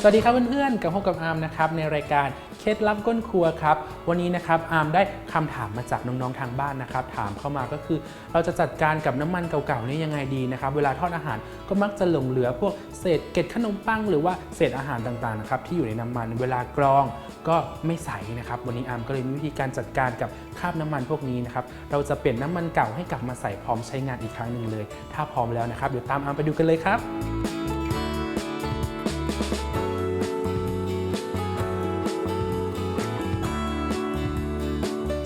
สวัสดีครับเพื่อนๆ กับพบกับอาร์มนะครับในรายการเคล็ดลับก้นครัวครับ วันนี้นะครับอาร์มได้คำถามมาจากน้องๆทางบ้านนะครับ ถามเข้ามาก็คือ เราจะจัดการกับน้ำมันเก่าๆนี่ยังไงดีนะครับ เวลาทอดอาหารก็มักจะหลงเหลือพวกเศษเกล็ดขนมปังหรือว่าเศษอาหารต่างๆนะครับที่อยู่ในน้ำมันเวลากรองก็ไม่ใสนะครับ วันนี้อาร์มก็เลยมีวิธีการจัดการกับคราบน้ำมันพวกนี้นะครับเราจะเปลี่ยนน้ำมันเก่าให้กลับมาใส่พร้อมใช้งานอีกครั้งหนึ่งเลย ถ้าพร้อมแล้วนะครับเดี๋ยวตามอาร์มไปดูกันเลยครับ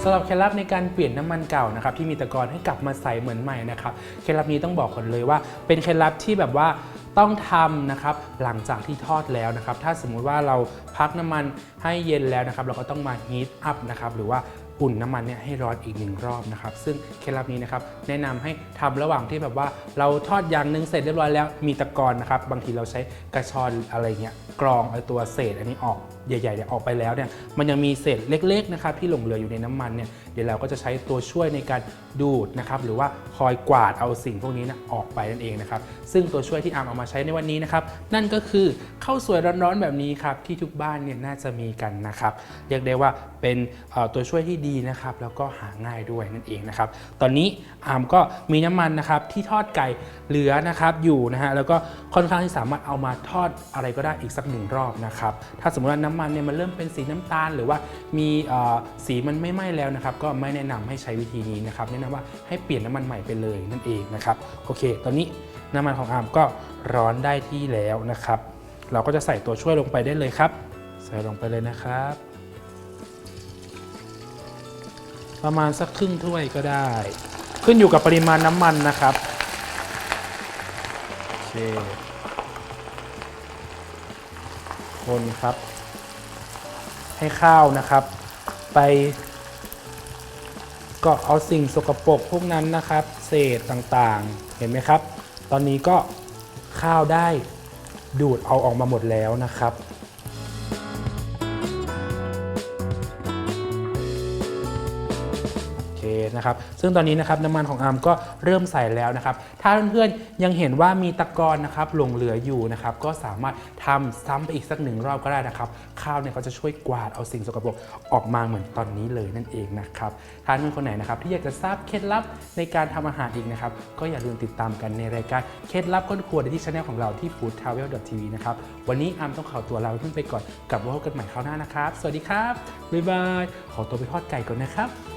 ำหรับเคล็ดลับในการเปลี่ยนน้ำมันเก่านะครับที่มีตะกอนให้กลับมาใสเหมือนใหม่นะครับเคล็ดลับนี้ต้องบอกก่อนเลยว่า เป็นเคล็ดลับที่แบบว่าต้องทำนะครับหลังจากที่ทอดแล้วนะครับ ถ้าสมมุติว่าเราพักน้ำมันให้เย็นแล้วนะครับ เราก็ต้องมาฮีทอัพนะครับหรือว่า อุ่นน้ำมันเนี่ยให้ร้อนอีกหนึ่งรอบนะครับ ซึ่งเคล็ดลับนี้นะครับแนะนำให้ทำระหว่างที่แบบว่าเราทอดอย่างหนึ่งเสร็จเรียบร้อยแล้วมีตะกอนนะครับ บางทีเราใช้กระชอนอะไรเงี้ยกรองเอาตัวเศษอันนี้ออกใหญ่ๆเนี่ยออกไปแล้วเนี่ยมันยังมีเศษเล็กๆนะครับที่หลงเหลืออยู่ในน้ำมันเนี่ยเดี๋ยวเราก็จะใช้ตัวช่วยในการดูดนะครับหรือว่าคอยกวาดเอาสิ่งพวกนี้นะออกไปนั่นเองนะครับซึ่งตัวช่วยที่อามเอามาใช้ในวันนี้นะครับนั่นก็คือข้าวสวยร้อนๆแบบนี้ครับที่ทุกบ้านเนี่ยน่าจะมีกันนะครับเรียกได้ว่าเป็นตัวช่วยที่ดีนะครับแล้วก็หาง่ายด้วยนั่นเองนะครับ ตอนนี้อาร์มก็มีน้ำมันนะครับที่ทอดไก่เหลือนะครับอยู่นะฮะแล้วก็ค่อนข้างที่สามารถเอามาทอดอะไรก็ได้อีกสักหนึ่งรอบนะครับถ้าสมมติว่าน้ำมันเนี่ยมันเริ่มเป็นสีน้ำตาล หรือว่ามีสีมันไม่ไหม้แล้วนะครับก็ไม่แนะนำให้ใช้วิธีนี้นะครับแนะนำว่าให้เปลี่ยนน้ำมันใหม่ไปเลยนั่นเองนะครับโอเค ตอนนี้น้ำมันของอาร์มก็ร้อนได้ที่แล้วนะครับ เราก็จะใส่ตัวช่วยลงไปได้เลยครับ ใส่ลงไปเลยนะครับ ประมาณสักครึ่งถ้วยก็ได้ ขึ้นอยู่กับปริมาณน้ำมันนะครับโอเคคนครับ ให้ข้าวนะครับ ไปก็เอาสิ่งสกปรกพวกนั้นนะครับ เศษต่างๆ เห็นไหมครับ ตอนนี้ก็ข้าวได้ดูดเอาออกมาหมดแล้วนะครับ นะครับ ซึ่งตอนนี้นะครับน้ำมันของอาร์มก็เริ่มใส่แล้วนะครับ ถ้าเพื่อนๆยังเห็นว่ามีตะกอนนะครับหลงเหลืออยู่นะครับ ก็สามารถทำซ้ำไปอีกสักหนึ่งรอบก็ได้นะครับ ข้าวเนี่ยก็จะช่วยกวาดเอาสิ่งสกปรกออกมาเหมือนตอนนี้เลยนั่นเองนะครับถ้าเพื่อนคนไหนนะครับที่อยากจะทราบเคล็ดลับในการทำอาหารอีกนะครับ ก็อย่าลืมติดตามกันในรายการเคล็ดลับก้นครัวที่ช anel ของเราที่ foodtravel.tv นะครับ วันนี้อาร์มต้องขอตัวลาเพื่อนไปก่อนกลับมาพบกันใหม่คราวหน้านะครับ สวัสดีครับบ๊ายบาย ขอตัวไปทอดไก่ก่อนนะครับ